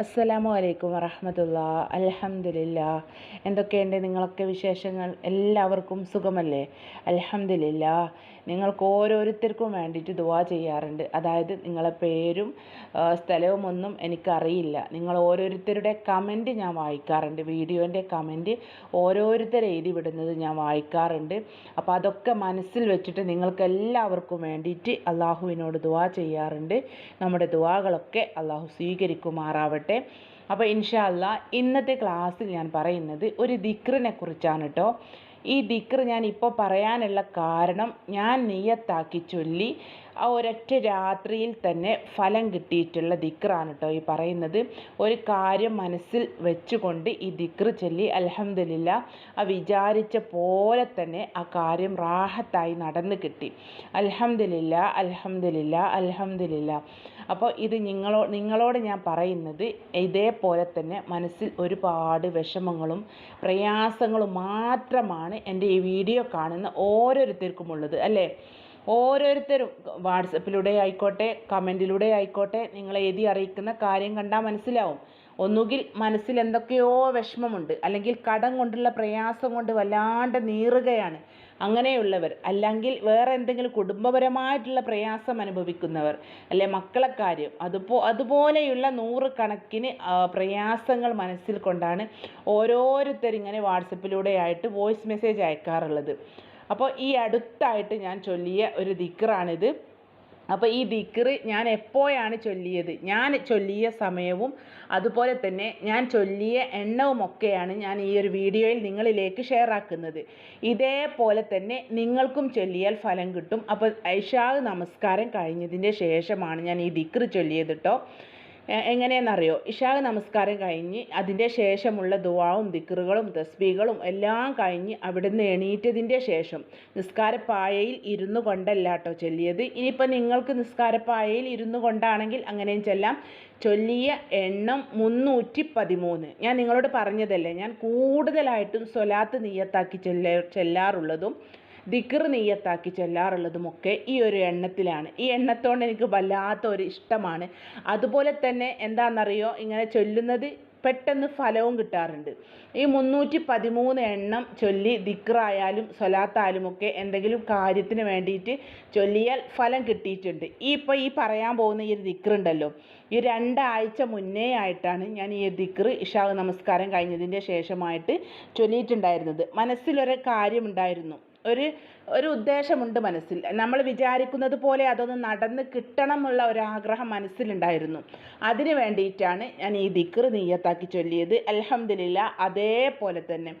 അസ്സലാമു അലൈക്കും വറഹമത്തുള്ള. അൽഹംദുലില്ല. എന്തൊക്കെയുണ്ട് നിങ്ങളൊക്കെ വിശേഷങ്ങൾ? എല്ലാവർക്കും സുഖമല്ലേ? അൽഹംദുലില്ല. നിങ്ങൾക്ക് ഓരോരുത്തർക്കും വേണ്ടിയിട്ട് ദുവാ ചെയ്യാറുണ്ട്. അതായത് നിങ്ങളെ പേരും സ്ഥലവും ഒന്നും എനിക്കറിയില്ല. നിങ്ങൾ ഓരോരുത്തരുടെ കമന്റ് ഞാൻ വായിക്കാറുണ്ട്. വീഡിയോന്റെ കമന്റ് ഓരോരുത്തർ എഴുതി വിടുന്നത് ഞാൻ വായിക്കാറുണ്ട്. അപ്പോൾ അതൊക്കെ മനസ്സിൽ വെച്ചിട്ട് നിങ്ങൾക്ക് എല്ലാവർക്കും വേണ്ടിയിട്ട് അള്ളാഹുവിനോട് ദുവാ ചെയ്യാറുണ്ട്. നമ്മുടെ ദുവാകളൊക്കെ അള്ളാഹു സ്വീകരിക്കുമാറാവട്ടെ. അപ്പോൾ ഇൻഷാല്ല ഇന്നത്തെ ക്ലാസ്സിൽ ഞാൻ പറയുന്നത് ഒരു ദിക്റിനെ കുറിച്ചാണ് കേട്ടോ ഈ ദിക്ർ ഞാൻ ഇപ്പോൾ പറയാനുള്ള കാരണം ഞാൻ നെയ്യത്താക്കി ചൊല്ലി ആ ഒരൊറ്റ രാത്രിയിൽ തന്നെ ഫലം കിട്ടിയിട്ടുള്ള ദിക്റാണ് കേട്ടോ ഈ പറയുന്നത്. ഒരു കാര്യം മനസ്സിൽ വെച്ചുകൊണ്ട് ഈ ദിക്ർ ചൊല്ലി അലഹമില്ല ആ വിചാരിച്ച പോലെ തന്നെ ആ കാര്യം റാഹത്തായി നടന്നു കിട്ടി. അലഹമില്ല അലഹമില്ല അൽഹംദുലില്ല. അപ്പോൾ ഇത് നിങ്ങളോ നിങ്ങളോട് ഞാൻ പറയുന്നത് ഇതേപോലെ തന്നെ മനസ്സിൽ ഒരുപാട് വിഷമങ്ങളും പ്രയാസങ്ങളും മാത്രമാണ് എന്റെ ഈ വീഡിയോ കാണുന്ന ഓരോരുത്തർക്കും ഉള്ളത് അല്ലേ? ഓരോരുത്തരും വാട്സപ്പിലൂടെ ആയിക്കോട്ടെ കമന്റിലൂടെ ആയിക്കോട്ടെ നിങ്ങളെ എഴുതി അറിയിക്കുന്ന കാര്യം കണ്ടാൽ മനസ്സിലാവും. ഒന്നുകിൽ മനസ്സിൽ എന്തൊക്കെയോ വിഷമമുണ്ട് അല്ലെങ്കിൽ കടം കൊണ്ടുള്ള പ്രയാസം കൊണ്ട് വല്ലാണ്ട് നീറുകയാണ്. അങ്ങനെയുള്ളവർ അല്ലെങ്കിൽ വേറെ എന്തെങ്കിലും കുടുംബപരമായിട്ടുള്ള പ്രയാസം അനുഭവിക്കുന്നവർ അല്ലെ മക്കളെ കാര്യം അതുപോ അതുപോലെയുള്ള നൂറുകണക്കിന് കണക്കിന് പ്രയാസങ്ങൾ മനസ്സിൽ കൊണ്ടാണ് ഓരോരുത്തർ ഇങ്ങനെ വാട്സപ്പിലൂടെ ആയിട്ട് വോയിസ് മെസ്സേജ് അയക്കാറുള്ളത്. അപ്പോൾ ഈ അടുത്തായിട്ട് ഞാൻ ചൊല്ലിയ ഒരു ദിക്റാണിത്. അപ്പോൾ ഈ ദിക്റ് ഞാൻ എപ്പോഴാണ് ചൊല്ലിയത്? ഞാൻ ചൊല്ലിയ സമയവും അതുപോലെ തന്നെ ഞാൻ ചൊല്ലിയ എണ്ണവും ഒക്കെയാണ് ഞാൻ ഈ ഒരു വീഡിയോയിൽ നിങ്ങളിലേക്ക് ഷെയർ ആക്കുന്നത്. ഇതേപോലെ തന്നെ നിങ്ങൾക്കും ചൊല്ലിയാൽ ഫലം കിട്ടും. അപ്പോൾ ഐഷാ നമസ്കാരം കഴിഞ്ഞതിന്റെ ശേഷമാണ് ഞാൻ ഈ ദിക്റ് ചൊല്ലിയത് കേട്ടോ എങ്ങനെയെന്നറിയോ? ഇഷാഗ് നമസ്കാരം കഴിഞ്ഞ് അതിന്റെ ശേഷമുള്ള ദുവാവും ദിക്റുകളും തസ്ബീകളും എല്ലാം കഴിഞ്ഞ് അവിടുന്ന് എണീറ്റതിന്റെ ശേഷം നിസ്കാരപ്പായയിൽ ഇരുന്നു കൊണ്ടല്ല കേട്ടോ ചൊല്ലിയത്. ഇനിയിപ്പോൾ നിങ്ങൾക്ക് നിസ്കാരപ്പായയിൽ ഇരുന്നു കൊണ്ടാണെങ്കിൽ അങ്ങനെയും ചെല്ലാം. ചൊല്ലിയ എണ്ണം മുന്നൂറ്റി പതിമൂന്ന്. ഞാൻ നിങ്ങളോട് പറഞ്ഞതല്ലേ ഞാൻ കൂടുതലായിട്ടും സ്വലാത്ത് നീയത്താക്കി ചെല്ല ചെല്ലാറുള്ളതും ദിക്ർ നെയ്യത്താക്കി ചൊല്ലാറുള്ളതുമൊക്കെ ഈ ഒരു എണ്ണത്തിലാണ്. ഈ എണ്ണത്തോണ്ട് എനിക്ക് വല്ലാത്ത ഒരു ഇഷ്ടമാണ്. അതുപോലെ തന്നെ എന്താണെന്നറിയോ ഇങ്ങനെ ചൊല്ലുന്നത് പെട്ടെന്ന് ഫലവും കിട്ടാറുണ്ട്. ഈ മുന്നൂറ്റി പതിമൂന്ന് എണ്ണം ചൊല്ലി ദിക്റായാലും സ്വലാത്തായാലും ഒക്കെ എന്തെങ്കിലും കാര്യത്തിന് വേണ്ടിയിട്ട് ചൊല്ലിയാൽ ഫലം കിട്ടിയിട്ടുണ്ട്. ഈ ഇപ്പോൾ ഈ പറയാൻ പോകുന്ന ഈ ഒരു ദിക്റുണ്ടല്ലോ ഈ രണ്ടാഴ്ച മുന്നേ ആയിട്ടാണ് ഞാൻ ഈ ദിക്ർ ഇഷാ നമസ്കാരം കഴിഞ്ഞതിന്റെ ശേഷമായിട്ട് ചൊല്ലിയിട്ടുണ്ടായിരുന്നത്. മനസ്സിലൊരു കാര്യമുണ്ടായിരുന്നു. ഒരു ഒരു ഉദ്ദേശമുണ്ട് മനസ്സിൽ. നമ്മൾ വിചാരിക്കുന്നത് പോലെ അതൊന്ന് നടന്ന് കിട്ടണം എന്നുള്ള ഒരു ആഗ്രഹം മനസ്സിലുണ്ടായിരുന്നു. അതിന് വേണ്ടിയിട്ടാണ് ഞാൻ ഈ ദിക്കർ നീയത്താക്കി ചൊല്ലിയത്. അലഹമില്ല അതേപോലെ തന്നെ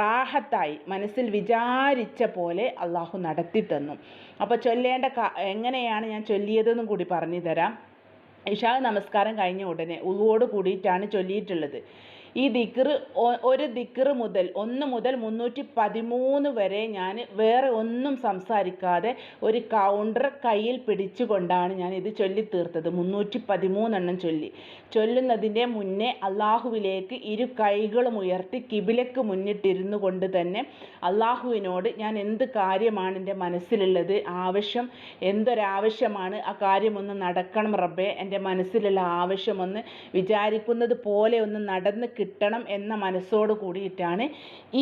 റാഹത്തായി മനസ്സിൽ വിചാരിച്ച പോലെ അള്ളാഹു നടത്തി തന്നു. അപ്പോൾ ചൊല്ലേണ്ട എങ്ങനെയാണ് ഞാൻ ചൊല്ലിയതെന്നും കൂടി പറഞ്ഞു തരാം. ഇഷാ നമസ്കാരം കഴിഞ്ഞ ഉടനെ ഉളുവോട് കൂടിയിട്ടാണ് ചൊല്ലിയിട്ടുള്ളത്. ഈ ദിക്റ് ഒരു ദിക്റ് മുതൽ ഒന്ന് മുതൽ മുന്നൂറ്റി പതിമൂന്ന് വരെ ഞാൻ വേറെ ഒന്നും സംസാരിക്കാതെ ഒരു കൗണ്ടർ കയ്യിൽ പിടിച്ചുകൊണ്ടാണ് ഞാൻ ഇത് ചൊല്ലി തീർത്തത് മുന്നൂറ്റി പതിമൂന്നെണ്ണം ചൊല്ലി. ചൊല്ലുന്നതിന്റെ മുന്നേ അള്ളാഹുവിലേക്ക് ഇരു കൈകളും ഉയർത്തി കിബിലക്ക് മുന്നിട്ടിരുന്നു കൊണ്ട് തന്നെ അള്ളാഹുവിനോട് ഞാൻ എന്ത് കാര്യമാണ് എന്റെ മനസ്സിലുള്ളത്? ആവശ്യം എന്തൊരാവശ്യമാണ്? ആ കാര്യമൊന്ന് നടക്കണം റബ്ബേ. എന്റെ മനസ്സിലുള്ള ആവശ്യമൊന്ന് വിചാരിക്കുന്നത് പോലെ ഒന്ന് നടന്ന് കിട്ടണം എന്ന മനസ്സോട് കൂടിയിട്ടാണ്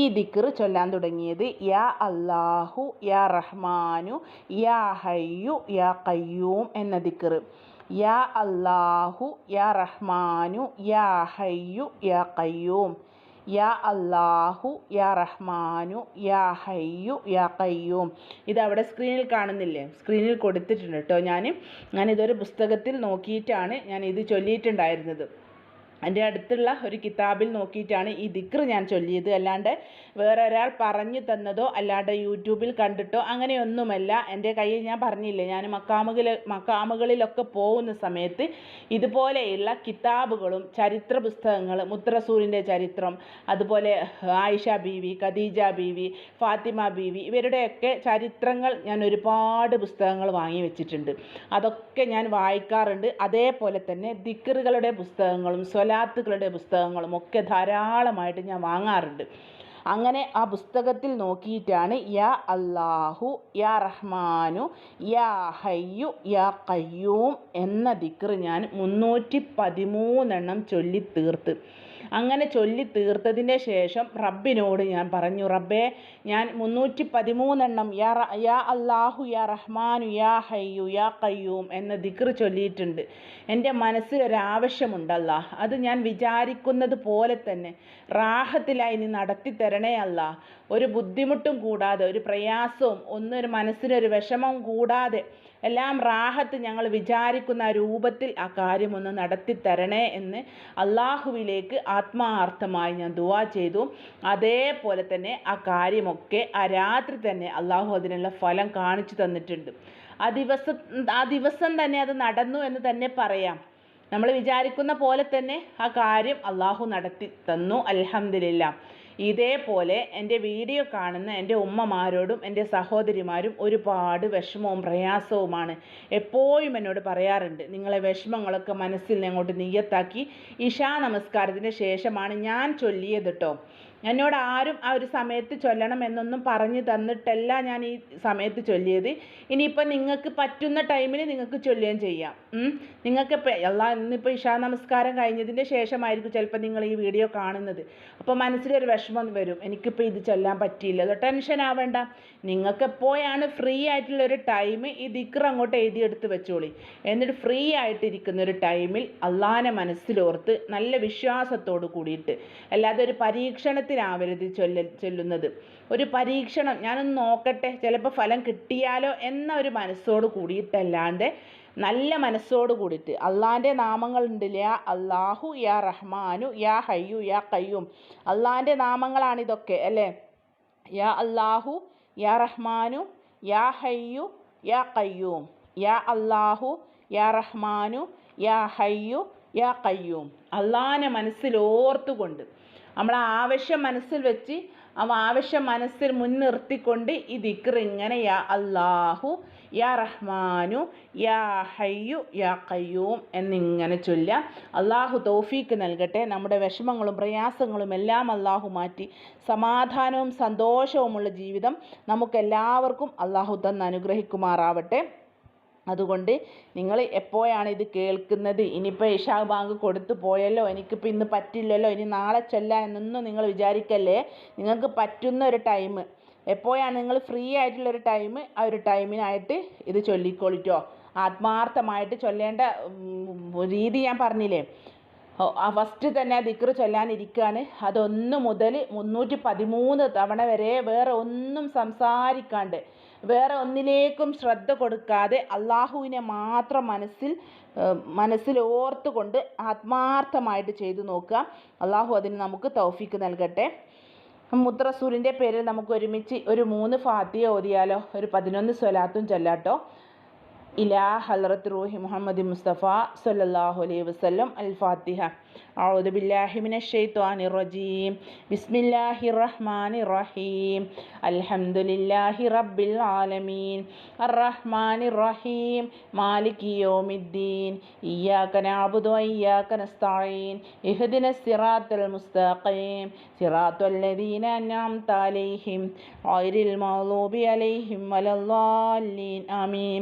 ഈ ദിക്ർ ചൊല്ലാൻ തുടങ്ങിയത്. യാ അല്ലാഹു യാ റഹ്മാനു യാ ഹയ്യു യാ കയ്യൂം എന്ന ദിക്ർ. യാ അല്ലാഹു യാ റഹ്മാനു യാ ഹയ്യു യാ കയ്യൂം യാ അല്ലാഹു യാ റഹ്മാനു യാ ഹയ്യു യാ കയ്യൂം ഇത് അവിടെ സ്ക്രീനിൽ കാണുന്നില്ലേ? സ്ക്രീനിൽ കൊടുത്തിട്ടുണ്ട് കേട്ടോ ഞാൻ ഞാനിതൊരു പുസ്തകത്തിൽ നോക്കിയിട്ടാണ് ഞാൻ ഇത് ചൊല്ലിയിട്ടുണ്ടായിരുന്നത്. എന്റെ അടുത്തുള്ള ഒരു കിതാബിൽ നോക്കിയിട്ടാണ് ഈ ദിക്ർ ഞാൻ ചൊല്ലിയത്. അല്ലാണ്ട് വേറെ ഒരാൾ പറഞ്ഞു തന്നതോ അല്ലാണ്ട് യൂട്യൂബിൽ കണ്ടിട്ടോ അങ്ങനെയൊന്നുമല്ല. എന്റെ കയ്യിൽ ഞാൻ പറഞ്ഞില്ലേ ഞാൻ മക്കാമുകളിൽ മക്കാമുകളിലൊക്കെ പോകുന്ന സമയത്ത് ഇതുപോലെയുള്ള കിതാബുകളും ചരിത്ര പുസ്തകങ്ങൾ മുത്രസൂരിന്റെ ചരിത്രം അതുപോലെ ആയിഷ ബീവി ഖദീജ ബീവി ഫാത്തിമ ബീവി ഇവരുടെയൊക്കെ ചരിത്രങ്ങൾ ഞാൻ ഒരുപാട് പുസ്തകങ്ങൾ വാങ്ങി വെച്ചിട്ടുണ്ട്. അതൊക്കെ ഞാൻ വായിക്കാറുണ്ട്. അതേപോലെ തന്നെ ദിക്റുകളുടെ പുസ്തകങ്ങളും സ്വലാത്തുകളുടെ പുസ്തകങ്ങളും ഒക്കെ ധാരാളമായിട്ട് ഞാൻ വാങ്ങാറുണ്ട്. അങ്ങനെ ആ പുസ്തകത്തിൽ നോക്കിയിട്ടാണ് യാ അല്ലാഹു യാ റഹ്മാനു യാ ഹയ്യു യാ കയ്യൂം എന്ന ദിക്ർ ഞാൻ മുന്നൂറ്റി പതിമൂന്നെണ്ണം ചൊല്ലി തീർത്ത് അങ്ങനെ ചൊല്ലി തീർത്തതിന്റെ ശേഷം റബ്ബിനോട് ഞാൻ പറഞ്ഞു റബ്ബേ ഞാൻ മുന്നൂറ്റി പതിമൂന്നെണ്ണം യാ യാ അള്ളാഹു യാ റഹ്മാനു യാ ഹയ്യു യാ കയ്യൂം എന്ന ദിക്ർ ചൊല്ലിയിട്ടുണ്ട്. എന്റെ മനസ്സിൽ ഒരാവശ്യമുണ്ടല്ല അത് ഞാൻ വിചാരിക്കുന്നത് പോലെ തന്നെ റാഹത്തിലായി നീ നടത്തി തരണേ അല്ല. ഒരു ബുദ്ധിമുട്ടും കൂടാതെ ഒരു പ്രയാസവും ഒന്നൊരു മനസ്സിനൊരു വിഷമം കൂടാതെ എല്ലാം റാഹത്ത് ഞങ്ങൾ വിചാരിക്കുന്ന രൂപത്തിൽ ആ കാര്യമൊന്ന് നടത്തി തരണേ എന്ന് അള്ളാഹുവിലേക്ക് ആത്മാർത്ഥമായി ഞാൻ ദുവാ ചെയ്തു. അതേപോലെ തന്നെ ആ കാര്യമൊക്കെ ആ രാത്രി തന്നെ അള്ളാഹു അതിനുള്ള ഫലം കാണിച്ചു തന്നിട്ടുണ്ട്. ആ ദിവസം ആ ദിവസം തന്നെ അത് നടന്നു എന്ന് തന്നെ പറയാം. നമ്മൾ വിചാരിക്കുന്ന പോലെ തന്നെ ആ കാര്യം അള്ളാഹു നടത്തി തന്നു. അൽഹംദുലില്ല ഇതേപോലെ എന്റെ വീഡിയോ കാണുന്ന എന്റെ ഉമ്മമാരോടും എന്റെ സഹോദരിമാരും ഒരുപാട് വിഷമവും പ്രയാസവുമാണ് എപ്പോഴും എന്നോട് പറയാറുണ്ട്. നിങ്ങളെ വിഷമങ്ങളൊക്കെ മനസ്സിൽ അങ്ങോട്ട് നീയത്താക്കി. ഇഷാ നമസ്കാരത്തിന് ശേഷമാണ് ഞാൻ ചൊല്ലിയത് കേട്ടോ എന്നോട് ആരും ആ ഒരു സമയത്ത് ചൊല്ലണം എന്നൊന്നും പറഞ്ഞു തന്നിട്ടല്ല ഞാൻ ഈ സമയത്ത് ചൊല്ലിയത്. ഇനിയിപ്പോൾ നിങ്ങൾക്ക് പറ്റുന്ന ടൈമിൽ നിങ്ങൾക്ക് ചൊല്ലുകയും ചെയ്യാം. നിങ്ങൾക്ക് എല്ലാ ഇന്നിപ്പോൾ ഇഷാ നമസ്കാരം കഴിഞ്ഞതിന്റെ ശേഷമായിരിക്കും ചിലപ്പോൾ നിങ്ങൾ ഈ വീഡിയോ കാണുന്നത്. അപ്പോൾ മനസ്സിലൊരു വിഷമം വരും. എനിക്കിപ്പോൾ ഇത് ചെല്ലാൻ പറ്റിയില്ല. അതോ ടെൻഷൻ ആവേണ്ട. നിങ്ങൾക്ക് എപ്പോഴാണ് ഫ്രീ ആയിട്ടുള്ള ഒരു ടൈം ഈ ദിക്ർ അങ്ങോട്ട് എഴുതിയെടുത്ത് വെച്ചോളി. എന്നിട്ട് ഫ്രീ ആയിട്ടിരിക്കുന്ന ഒരു ടൈമിൽ അള്ളാനെ മനസ്സിലോർത്ത് നല്ല വിശ്വാസത്തോട് കൂടിയിട്ട് അല്ലാതെ ഒരു പരീക്ഷണത്തിനാവരുത് ചൊല്ല ചൊല്ലുന്നത്. ഒരു പരീക്ഷണം ഞാനൊന്ന് നോക്കട്ടെ. ചിലപ്പോൾ ഫലം കിട്ടിയാലോ എന്ന ഒരു മനസ്സോട് കൂടിയിട്ടല്ലാണ്ട് നല്ല മനസ്സോട് കൂടിയിട്ട്. അള്ളാന്റെ നാമങ്ങളുണ്ട് യാ അള്ളാഹു യാ റഹ്മാനു യാ ഹയ്യു യാ കയ്യും അള്ളാന്റെ നാമങ്ങളാണ് ഇതൊക്കെ അല്ലേ? യാ അള്ളാഹു യാ റഹ്മാനു യാ ഹയ്യു യാ കയ്യൂം യാ അള്ളാഹു യാ റഹ്മാനു യാ ഹയ്യു യാ കയ്യൂം അള്ളാനെ മനസ്സിലോർത്തുകൊണ്ട് നമ്മൾ ആവശ്യം മനസ്സിൽ വെച്ച് ആ ആവശ്യം മനസ്സിൽ മുൻനിർത്തിക്കൊണ്ട് ഈ ദിക്ർ ഇങ്ങനെ യാ അല്ലാഹു യാ റഹ്മാനു യാ ഹയ്യു യാ കയ്യൂം എന്നിങ്ങനെ ചൊല്ലാം അള്ളാഹു തൗഫീക്ക് നൽകട്ടെ. നമ്മുടെ വിഷമങ്ങളും പ്രയാസങ്ങളും എല്ലാം അള്ളാഹു മാറ്റി. സമാധാനവും സന്തോഷവുമുള്ള ജീവിതം നമുക്കെല്ലാവർക്കും അള്ളാഹു തന്ന് അനുഗ്രഹിക്കുമാറാവട്ടെ. അതുകൊണ്ട് നിങ്ങൾ എപ്പോഴാണ് ഇത് കേൾക്കുന്നത്? ഇനിയിപ്പോൾ ഇഷാ ബാങ്ക് കൊടുത്തു പോയല്ലോ. എനിക്കിപ്പോൾ ഇന്ന് പറ്റില്ലല്ലോ. ഇനി നാളെ ചെല്ലാം എന്നൊന്നും നിങ്ങൾ വിചാരിക്കല്ലേ? നിങ്ങൾക്ക് പറ്റുന്ന ഒരു ടൈം. എപ്പോഴാണ് നിങ്ങൾ ഫ്രീ ആയിട്ടുള്ള ഒരു ടൈം ആ ഒരു ടൈമിനായിട്ട് ഇത് ചൊല്ലിക്കോളിട്ടോ ആത്മാർത്ഥമായിട്ട് ചൊല്ലേണ്ട രീതി ഞാൻ പറഞ്ഞില്ലേ? ഫസ്റ്റ് തന്നെ ദിക്റ് ചൊല്ലാനിരിക്കുകയാണ് അതൊന്ന് മുതൽ മുന്നൂറ്റി പതിമൂന്ന് തവണ വരെ വേറെ ഒന്നും സംസാരിക്കാണ്ട് വേറെ ഒന്നിലേക്കും ശ്രദ്ധ കൊടുക്കാതെ അള്ളാഹുവിനെ മാത്രം മനസ്സിൽ മനസ്സിൽ ഓർത്തുകൊണ്ട് ആത്മാർത്ഥമായിട്ട് ചെയ്തു നോക്കുക. അള്ളാഹു അതിന് നമുക്ക് തൗഫീക്ക് നൽകട്ടെ. മുദ്രസൂരിന്റെ പേരിൽ നമുക്ക് ഒരുമിച്ച് ഒരു മൂന്ന് ഫാത്തിയ ഓതിയാലോ ഒരു പതിനൊന്ന് സ്വലാത്തും ചൊല്ലാട്ടോ. ഇലാ ഹലറത്ത് റൂഹി മുഹമ്മദ് മുസ്തഫ സല്ലല്ലാഹു അലൈഹി വസല്ലം അൽ ഫാത്തിഹ أعوذ بالله من الشيطان الرجيم بسم الله الرحمن الرحيم الحمد لله رب العالمين الرحمن الرحيم مالك يوم الدين إياك نعبد وإياك نستعين اهدنا الصراط المستقيم صراط الذين أنعمت عليهم غير المغضوب عليهم ولا الضالين آمين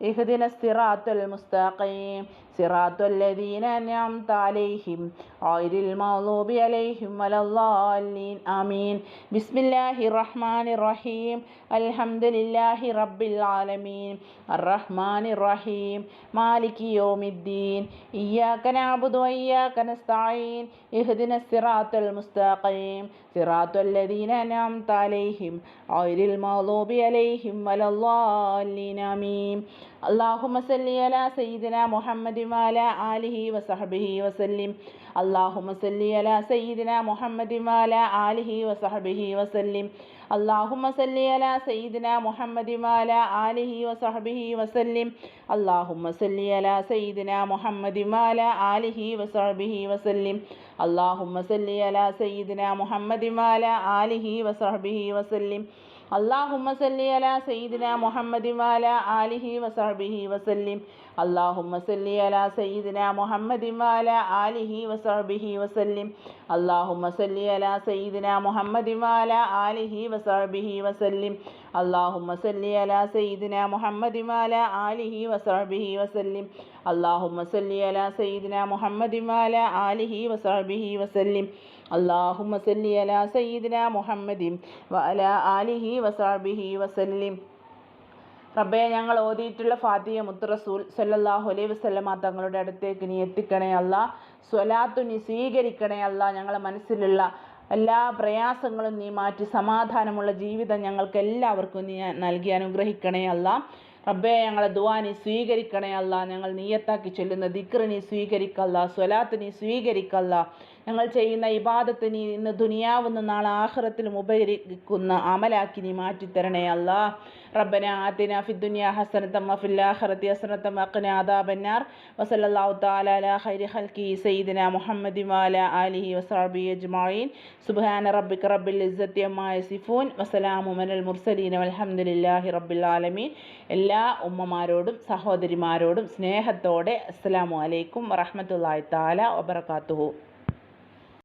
ഇഹ്ദിന സിറാത്തുൽ മുസ്തഖീം സിറാത്തുൽ ലദീന അൻഅംത അലൈഹിം ഗൈറിൽ മഗ്ളൂബി അലൈഹിം വലദ്ദാലിൻ ആമീൻ ബിസ്മില്ലാഹിർ റഹ്മാനിർ റഹീം അൽഹംദുലില്ലാഹി റബ്ബിൽ ആലമീൻ അർറഹ്മാനിർ റഹീം മാലികി യൗമിദ്ദീൻ ഇയ്യാക നഅബുദു വഇയ്യാക നസ്തഈൻ ഇഹ്ദിന സിറാത്തുൽ മുസ്തഖീം സിറാത്തുൽ ലദീന അൻഅംത അലൈഹിം ഗൈറിൽ മഗ്ളൂബി അലൈഹിം വലദ്ദാലിൻ ആമീൻ അള്ളാഹുമ സല്ലി അല സയ്യിദിന മുഹമ്മദ് മാല ആലിഹി വസഹബിഹി വസല്ലിം. അള്ളാഹുമ സല്ലി അല സയ്യിദിന മുഹമ്മദ് മാല ആലിഹി വസഹബിഹി വസല്ലിം. അള്ളാഹുമ സല്ലി അല സയ്യിദിന മുഹമ്മദ് മാല ആലിഹി വസഹബിഹി വസല്ലിം. അള്ളാഹുമ സല്ലി അല സയ്യിദിന മുഹമ്മദ് മാല ആലിഹി വസഹബിഹി വസല്ലിം. അള്ളാഹുമ സല്ലി അല സയ്യിദിന മുഹമ്മദ് മാല ആലിഹി വസഹബിഹി വസല്ലിം. അള്ളാഹുമ്മ സല്ലി അല സയ്യിദിന മുഹമ്മദി വാല ആലിഹി വസഹബിഹി വസല്ലിം. അള്ളാഹുമ്മ സല്ലി അല സയ്യിദിന മുഹമ്മദി വാല ആലിഹി വസഹബിഹി വസല്ലിം. അള്ളാഹുമ്മ സല്ലി അല സയ്യിദിന മുഹമ്മദി വാല ആലിഹി വസഹബിഹി വസല്ലിം. اللهم صل على سيدنا محمد وعلى آله وصحبه وسلم اللهم صل على سيدنا محمد وعلى آله وصحبه وسلم اللهم صل على سيدنا محمد وعلى آله وصحبه وسلم اللهم صل على سيدنا محمد وعلى آله وصحبه وسلم റബ്ബെ ഞങ്ങൾ ഓതിയിട്ടുള്ള ഫാത്തിയ മുത്തറസൂൽ സല്ലല്ലാഹു അലൈഹി വസല്ലമ തങ്ങളുടെ അടുത്തേക്ക് നീ എത്തിക്കണേ അല്ല സ്വലാത്തു നീ സ്വീകരിക്കണേ അല്ല ഞങ്ങളെ മനസ്സിലുള്ള എല്ലാ പ്രയാസങ്ങളും നീ മാറ്റി സമാധാനമുള്ള ജീവിതം ഞങ്ങൾക്ക് എല്ലാവർക്കും നീ നൽകി അനുഗ്രഹിക്കണേ അല്ല. റബ്ബെ ഞങ്ങളെ ദുവാനി സ്വീകരിക്കണേ അല്ല. ഞങ്ങൾ നീയത്താക്കി ചൊല്ലുന്ന ദിക്റിനി സ്വീകരിക്കല്ല. സ്വലാത്ത് നീ സ്വീകരിക്കല്ല. ഞങ്ങൾ ചെയ്യുന്ന ഇബാദത്ത് നീ ഇന്ന് ദുനിയാവുന്ന നാളെ ആഹ്റത്തിലും ഉപകരിക്കുന്ന അമലാക്കി നീ മാറ്റിത്തരണേ അല്ല. റബ്ബന ആത്തിന ഫി ദുനിയ ഹസനത്തം വഫിൽ ആഖിറതി ഹസനത്തം വഖിന അദാബന്നാർ. വസല്ലല്ലാഹു തആല അലാ ഖൈരി ഖൽഖി സയ്യിദിന മുഹമ്മദി വഅല ആലിഹി വസഹബി അജ്മഈൻ. സുബ്ഹാന റബ്ബിക റബ്ബിൽ ഇസ്സത്തി അമ്മാ യസിഫൂൻ. വസലാമു അലൽ മുർസലീൻ. വൽഹംദുലില്ലാഹി റബ്ബിൽ ആലമീൻ. എല്ലാ ഉമ്മമാരോടും സഹോദരിമാരോടും സ്നേഹത്തോടെ അസ്സലാമു അലൈക്കും വറഹ്മത്തുള്ളാഹി തആല വബറകാതുഹു